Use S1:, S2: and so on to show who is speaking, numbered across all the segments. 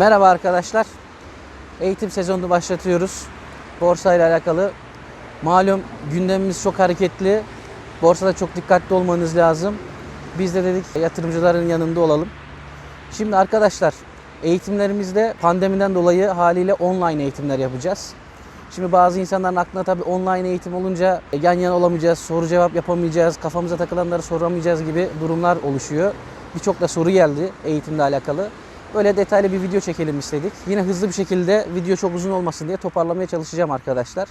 S1: Merhaba arkadaşlar. Eğitim sezonunu başlatıyoruz. Borsa ile alakalı. Malum gündemimiz çok hareketli. Borsada çok dikkatli olmanız lazım. Biz de dedik yatırımcıların yanında olalım. Şimdi arkadaşlar eğitimlerimizde pandemiden dolayı haliyle online eğitimler yapacağız. Şimdi bazı insanların aklına tabii online eğitim olunca yan yana olamayacağız, soru cevap yapamayacağız, kafamıza takılanları soramayacağız gibi durumlar oluşuyor. Birçok da soru geldi eğitimle alakalı. Böyle detaylı bir video çekelim istedik. Yine hızlı bir şekilde video çok uzun olmasın diye toparlamaya çalışacağım arkadaşlar.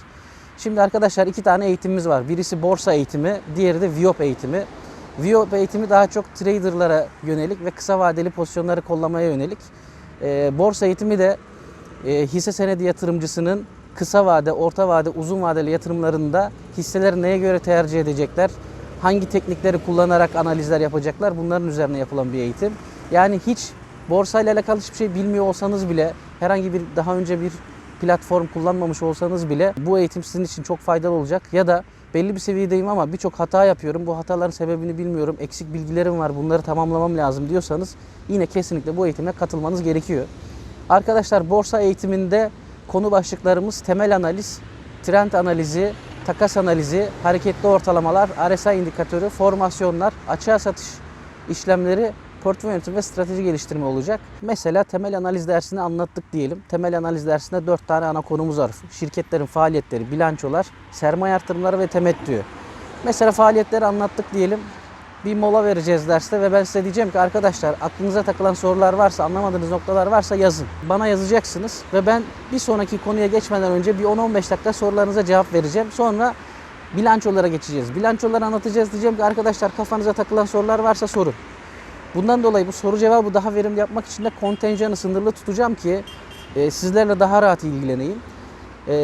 S1: Şimdi arkadaşlar iki tane eğitimimiz var. Birisi borsa eğitimi, diğeri de Viop eğitimi. Viop eğitimi daha çok traderlara yönelik ve kısa vadeli pozisyonları kollamaya yönelik. Ee, borsa eğitimi de e, hisse senedi yatırımcısının kısa vade, orta vade, uzun vadeli yatırımlarında hisseleri neye göre tercih edecekler, hangi teknikleri kullanarak analizler yapacaklar bunların üzerine yapılan bir eğitim. Yani hiç borsayla alakalı hiçbir şey bilmiyor olsanız bile, herhangi bir daha önce bir platform kullanmamış olsanız bile bu eğitim sizin için çok faydalı olacak. Ya da belli bir seviyedeyim ama birçok hata yapıyorum. Bu hataların sebebini bilmiyorum. Eksik bilgilerim var. Bunları tamamlamam lazım diyorsanız yine kesinlikle bu eğitime katılmanız gerekiyor. Arkadaşlar borsa eğitiminde konu başlıklarımız temel analiz, trend analizi, takas analizi, hareketli ortalamalar, RSI indikatörü, formasyonlar, açığa satış işlemleri, portföy yönetimi ve strateji geliştirme olacak. Mesela temel analiz dersini anlattık diyelim. Temel analiz dersinde 4 tane ana konumuz var. Şirketlerin faaliyetleri, bilançolar, sermaye artırımları ve temettü. Mesela faaliyetleri anlattık diyelim. Bir mola vereceğiz derste ve ben size diyeceğim ki arkadaşlar aklınıza takılan sorular varsa, anlamadığınız noktalar varsa yazın. Bana yazacaksınız ve ben bir sonraki konuya geçmeden önce bir 10-15 dakika sorularınıza cevap vereceğim. Sonra bilançolara geçeceğiz. Bilançoları anlatacağız diyeceğim ki arkadaşlar kafanıza takılan sorular varsa sorun. Bundan dolayı bu soru cevabı daha verimli yapmak için de kontenjanı sınırlı tutacağım ki e, sizlerle daha rahat ilgileneyim. E,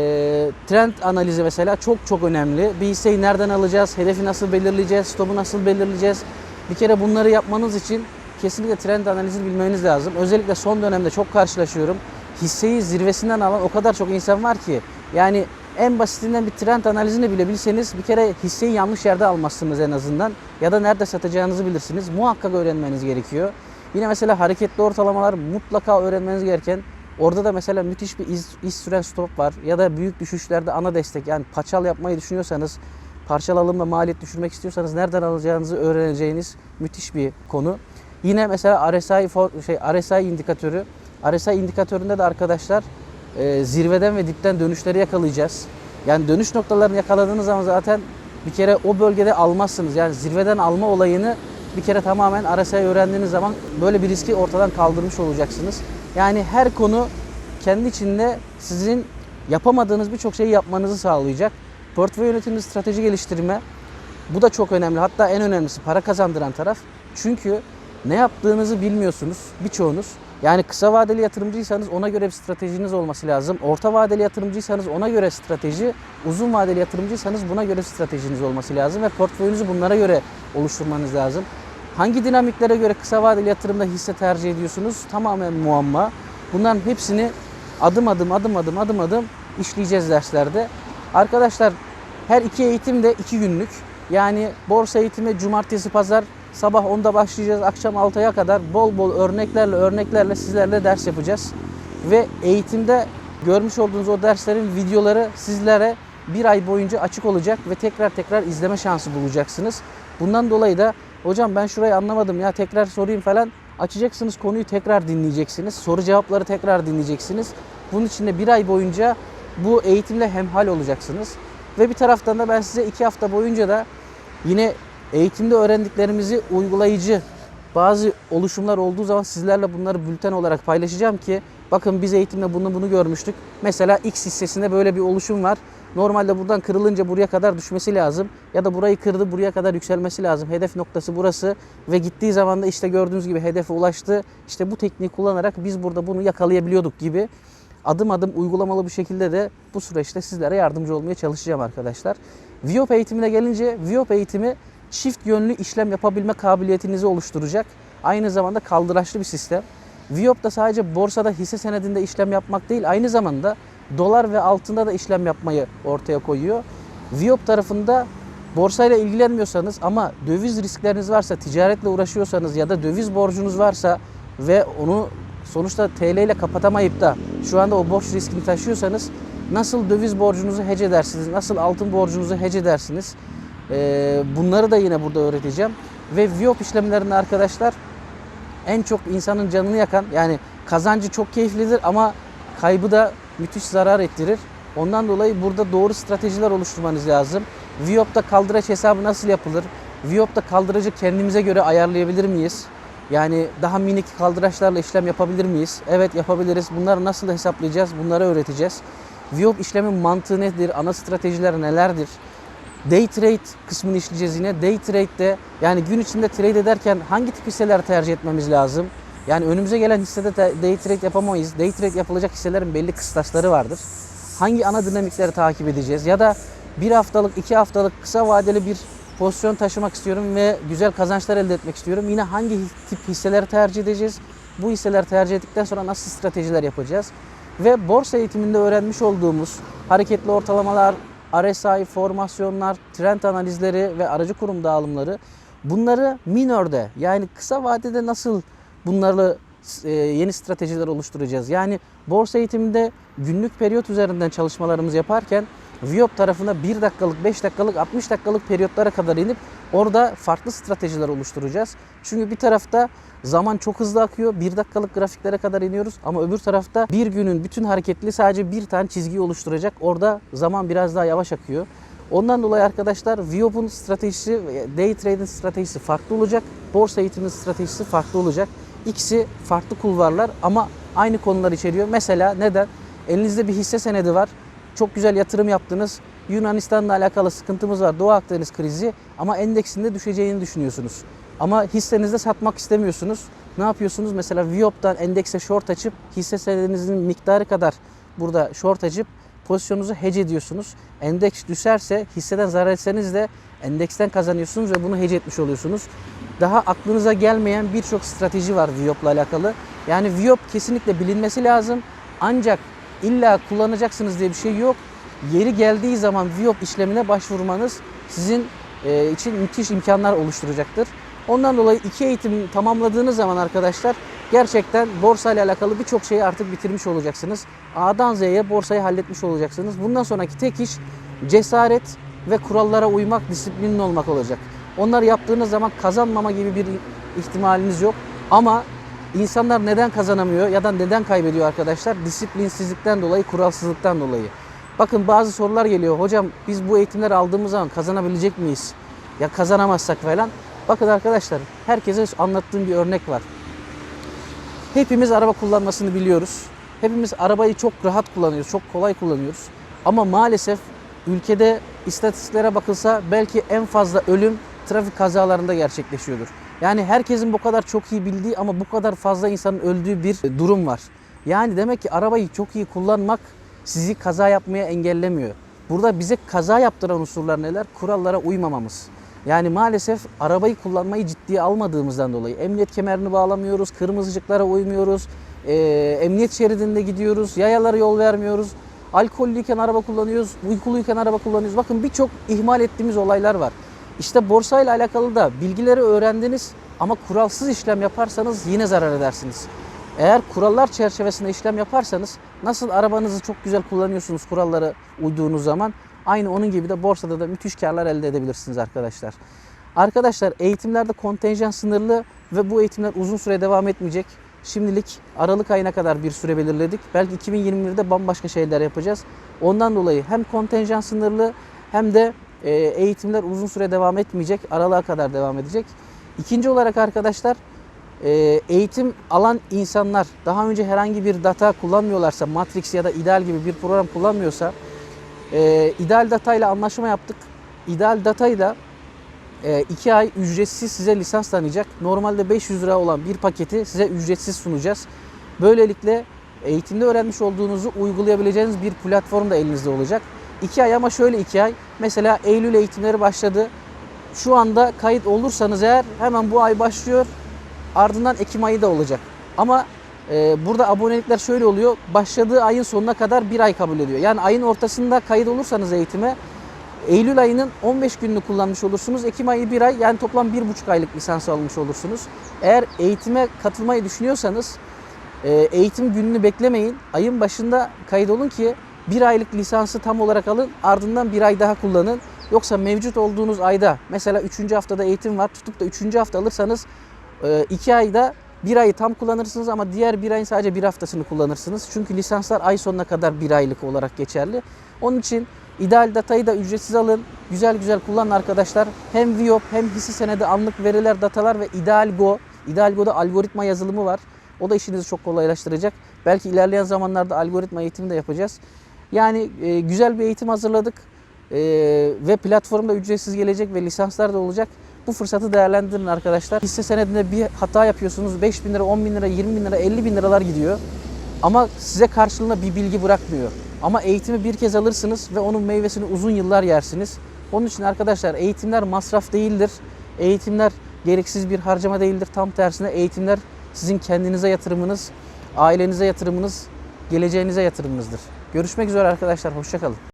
S1: trend analizi mesela çok çok önemli. Bir hisseyi nereden alacağız, hedefi nasıl belirleyeceğiz, stopu nasıl belirleyeceğiz? Bir kere bunları yapmanız için kesinlikle trend analizini bilmeniz lazım. Özellikle son dönemde çok karşılaşıyorum. Hisseyi zirvesinden alan o kadar çok insan var ki yani en basitinden bir trend analizini bile bilseniz bir kere hisseyi yanlış yerde almazsınız en azından. Ya da nerede satacağınızı bilirsiniz. Muhakkak öğrenmeniz gerekiyor. Yine mesela hareketli ortalamalar mutlaka öğrenmeniz gereken Orada da mesela müthiş bir iz, iz süren stop var. Ya da büyük düşüşlerde ana destek yani paçal yapmayı düşünüyorsanız parçal alımla maliyet düşürmek istiyorsanız nereden alacağınızı öğreneceğiniz müthiş bir konu. Yine mesela RSI for, şey RSI indikatörü. RSI indikatöründe de arkadaşlar e, zirveden ve dipten dönüşleri yakalayacağız. Yani dönüş noktalarını yakaladığınız zaman zaten bir kere o bölgede almazsınız. Yani zirveden alma olayını bir kere tamamen RSI öğrendiğiniz zaman böyle bir riski ortadan kaldırmış olacaksınız. Yani her konu kendi içinde sizin yapamadığınız birçok şeyi yapmanızı sağlayacak. Portföy yönetimi, strateji geliştirme bu da çok önemli. Hatta en önemlisi para kazandıran taraf. Çünkü ne yaptığınızı bilmiyorsunuz birçoğunuz. Yani kısa vadeli yatırımcıysanız ona göre bir stratejiniz olması lazım. Orta vadeli yatırımcıysanız ona göre strateji, uzun vadeli yatırımcıysanız buna göre stratejiniz olması lazım ve portföyünüzü bunlara göre oluşturmanız lazım. Hangi dinamiklere göre kısa vadeli yatırımda hisse tercih ediyorsunuz? Tamamen muamma. Bunların hepsini adım adım adım adım adım adım işleyeceğiz derslerde. Arkadaşlar her iki eğitim de iki günlük. Yani borsa eğitimi cumartesi pazar sabah 10'da başlayacağız akşam 6'ya kadar bol bol örneklerle örneklerle sizlerle ders yapacağız. Ve eğitimde görmüş olduğunuz o derslerin videoları sizlere bir ay boyunca açık olacak ve tekrar tekrar izleme şansı bulacaksınız. Bundan dolayı da hocam ben şurayı anlamadım ya tekrar sorayım falan açacaksınız konuyu tekrar dinleyeceksiniz. Soru cevapları tekrar dinleyeceksiniz. Bunun için de bir ay boyunca bu eğitimle hemhal olacaksınız. Ve bir taraftan da ben size iki hafta boyunca da yine eğitimde öğrendiklerimizi uygulayıcı bazı oluşumlar olduğu zaman sizlerle bunları bülten olarak paylaşacağım ki bakın biz eğitimde bunu bunu görmüştük. Mesela X hissesinde böyle bir oluşum var. Normalde buradan kırılınca buraya kadar düşmesi lazım. Ya da burayı kırdı buraya kadar yükselmesi lazım. Hedef noktası burası ve gittiği zaman da işte gördüğünüz gibi hedefe ulaştı. İşte bu tekniği kullanarak biz burada bunu yakalayabiliyorduk gibi adım adım uygulamalı bir şekilde de bu süreçte sizlere yardımcı olmaya çalışacağım arkadaşlar. Viop eğitimine gelince Viop eğitimi çift yönlü işlem yapabilme kabiliyetinizi oluşturacak. Aynı zamanda kaldıraçlı bir sistem. Viop da sadece borsada hisse senedinde işlem yapmak değil, aynı zamanda dolar ve altında da işlem yapmayı ortaya koyuyor. Viop tarafında borsayla ilgilenmiyorsanız ama döviz riskleriniz varsa, ticaretle uğraşıyorsanız ya da döviz borcunuz varsa ve onu sonuçta TL ile kapatamayıp da şu anda o borç riskini taşıyorsanız nasıl döviz borcunuzu hece edersiniz, nasıl altın borcunuzu hece edersiniz? Ee, bunları da yine burada öğreteceğim. Ve VIOP işlemlerinde arkadaşlar en çok insanın canını yakan yani kazancı çok keyiflidir ama kaybı da müthiş zarar ettirir. Ondan dolayı burada doğru stratejiler oluşturmanız lazım. Viop'ta kaldıraç hesabı nasıl yapılır? Viop'ta kaldıracı kendimize göre ayarlayabilir miyiz? Yani daha minik kaldıraçlarla işlem yapabilir miyiz? Evet yapabiliriz. Bunları nasıl hesaplayacağız? Bunları öğreteceğiz. Viop işlemin mantığı nedir? Ana stratejiler nelerdir? Day trade kısmını işleyeceğiz yine. Day trade'de yani gün içinde trade ederken hangi tip hisseler tercih etmemiz lazım? Yani önümüze gelen hissede de day trade yapamayız. Day trade yapılacak hisselerin belli kıstasları vardır. Hangi ana dinamikleri takip edeceğiz? Ya da bir haftalık, iki haftalık kısa vadeli bir pozisyon taşımak istiyorum ve güzel kazançlar elde etmek istiyorum. Yine hangi tip hisseleri tercih edeceğiz? Bu hisseler tercih ettikten sonra nasıl stratejiler yapacağız? Ve borsa eğitiminde öğrenmiş olduğumuz hareketli ortalamalar, RSI, formasyonlar, trend analizleri ve aracı kurum dağılımları bunları minörde yani kısa vadede nasıl bunları e, yeni stratejiler oluşturacağız? Yani borsa eğitiminde günlük periyot üzerinden çalışmalarımızı yaparken Viop tarafına 1 dakikalık, 5 dakikalık, 60 dakikalık periyotlara kadar inip orada farklı stratejiler oluşturacağız. Çünkü bir tarafta zaman çok hızlı akıyor. 1 dakikalık grafiklere kadar iniyoruz ama öbür tarafta bir günün bütün hareketli sadece bir tane çizgiyi oluşturacak. Orada zaman biraz daha yavaş akıyor. Ondan dolayı arkadaşlar Viop'un stratejisi, day trade'in stratejisi farklı olacak. Borsa eğitiminin stratejisi farklı olacak. İkisi farklı kulvarlar ama aynı konular içeriyor. Mesela neden? Elinizde bir hisse senedi var. Çok güzel yatırım yaptınız. Yunanistan'la alakalı sıkıntımız var. Doğu Akdeniz krizi ama endeksinde düşeceğini düşünüyorsunuz. Ama hissenizde satmak istemiyorsunuz. Ne yapıyorsunuz? Mesela Viop'tan endekse short açıp hisse senedinizin miktarı kadar burada short açıp pozisyonunuzu hedge ediyorsunuz. Endeks düşerse hisseden zarar etseniz de endeksten kazanıyorsunuz ve bunu hedge etmiş oluyorsunuz. Daha aklınıza gelmeyen birçok strateji var Viop'la alakalı. Yani Viop kesinlikle bilinmesi lazım. Ancak illa kullanacaksınız diye bir şey yok. Yeri geldiği zaman Viop işlemine başvurmanız sizin e, için müthiş imkanlar oluşturacaktır. Ondan dolayı iki eğitim tamamladığınız zaman arkadaşlar gerçekten borsa ile alakalı birçok şeyi artık bitirmiş olacaksınız. A'dan Z'ye borsayı halletmiş olacaksınız. Bundan sonraki tek iş cesaret ve kurallara uymak, disiplinli olmak olacak. Onları yaptığınız zaman kazanmama gibi bir ihtimaliniz yok. Ama insanlar neden kazanamıyor ya da neden kaybediyor arkadaşlar? Disiplinsizlikten dolayı, kuralsızlıktan dolayı. Bakın bazı sorular geliyor. Hocam biz bu eğitimleri aldığımız zaman kazanabilecek miyiz? Ya kazanamazsak falan. Bakın arkadaşlar herkese anlattığım bir örnek var. Hepimiz araba kullanmasını biliyoruz. Hepimiz arabayı çok rahat kullanıyoruz, çok kolay kullanıyoruz. Ama maalesef ülkede istatistiklere bakılsa belki en fazla ölüm trafik kazalarında gerçekleşiyordur. Yani herkesin bu kadar çok iyi bildiği ama bu kadar fazla insanın öldüğü bir durum var. Yani demek ki arabayı çok iyi kullanmak sizi kaza yapmaya engellemiyor. Burada bize kaza yaptıran unsurlar neler? Kurallara uymamamız. Yani maalesef arabayı kullanmayı ciddiye almadığımızdan dolayı emniyet kemerini bağlamıyoruz, kırmızı ışıklara uymuyoruz, e, emniyet şeridinde gidiyoruz, yayalara yol vermiyoruz, alkollüyken araba kullanıyoruz, uykuluyken araba kullanıyoruz. Bakın birçok ihmal ettiğimiz olaylar var. İşte borsayla alakalı da bilgileri öğrendiniz ama kuralsız işlem yaparsanız yine zarar edersiniz. Eğer kurallar çerçevesinde işlem yaparsanız nasıl arabanızı çok güzel kullanıyorsunuz kurallara uyduğunuz zaman aynı onun gibi de borsada da müthiş karlar elde edebilirsiniz arkadaşlar. Arkadaşlar eğitimlerde kontenjan sınırlı ve bu eğitimler uzun süre devam etmeyecek. Şimdilik Aralık ayına kadar bir süre belirledik. Belki 2021'de bambaşka şeyler yapacağız. Ondan dolayı hem kontenjan sınırlı hem de e, eğitimler uzun süre devam etmeyecek. Aralığa kadar devam edecek. İkinci olarak arkadaşlar e, eğitim alan insanlar daha önce herhangi bir data kullanmıyorlarsa, Matrix ya da Ideal gibi bir program kullanmıyorsa e, İdeal Data ile anlaşma yaptık. İdeal Data'yı da 2 ay ücretsiz size lisans tanıyacak. Normalde 500 lira olan bir paketi size ücretsiz sunacağız. Böylelikle eğitimde öğrenmiş olduğunuzu uygulayabileceğiniz bir platform da elinizde olacak. 2 ay ama şöyle 2 ay. Mesela Eylül eğitimleri başladı. Şu anda kayıt olursanız eğer hemen bu ay başlıyor. Ardından Ekim ayı da olacak. Ama e, burada abonelikler şöyle oluyor. Başladığı ayın sonuna kadar bir ay kabul ediyor. Yani ayın ortasında kayıt olursanız eğitime Eylül ayının 15 gününü kullanmış olursunuz. Ekim ayı bir ay yani toplam bir buçuk aylık lisans almış olursunuz. Eğer eğitime katılmayı düşünüyorsanız e, eğitim gününü beklemeyin. Ayın başında kaydolun ki bir aylık lisansı tam olarak alın ardından bir ay daha kullanın. Yoksa mevcut olduğunuz ayda mesela 3. haftada eğitim var tutup da 3. hafta alırsanız 2 ayda bir ayı tam kullanırsınız ama diğer bir ayın sadece bir haftasını kullanırsınız. Çünkü lisanslar ay sonuna kadar bir aylık olarak geçerli. Onun için ideal datayı da ücretsiz alın. Güzel güzel kullanın arkadaşlar. Hem VIOP hem hisse senedi anlık veriler, datalar ve IdealGo. IdealGo'da algoritma yazılımı var. O da işinizi çok kolaylaştıracak. Belki ilerleyen zamanlarda algoritma eğitimi de yapacağız. Yani e, güzel bir eğitim hazırladık. E, ve platformda ücretsiz gelecek ve lisanslar da olacak. Bu fırsatı değerlendirin arkadaşlar. Hisse senedinde bir hata yapıyorsunuz. 5 bin lira, 10 bin lira, 20 bin lira, 50 bin liralar gidiyor. Ama size karşılığında bir bilgi bırakmıyor. Ama eğitimi bir kez alırsınız ve onun meyvesini uzun yıllar yersiniz. Onun için arkadaşlar eğitimler masraf değildir. Eğitimler gereksiz bir harcama değildir. Tam tersine eğitimler sizin kendinize yatırımınız, ailenize yatırımınız, geleceğinize yatırımınızdır. Görüşmek üzere arkadaşlar. Hoşçakalın.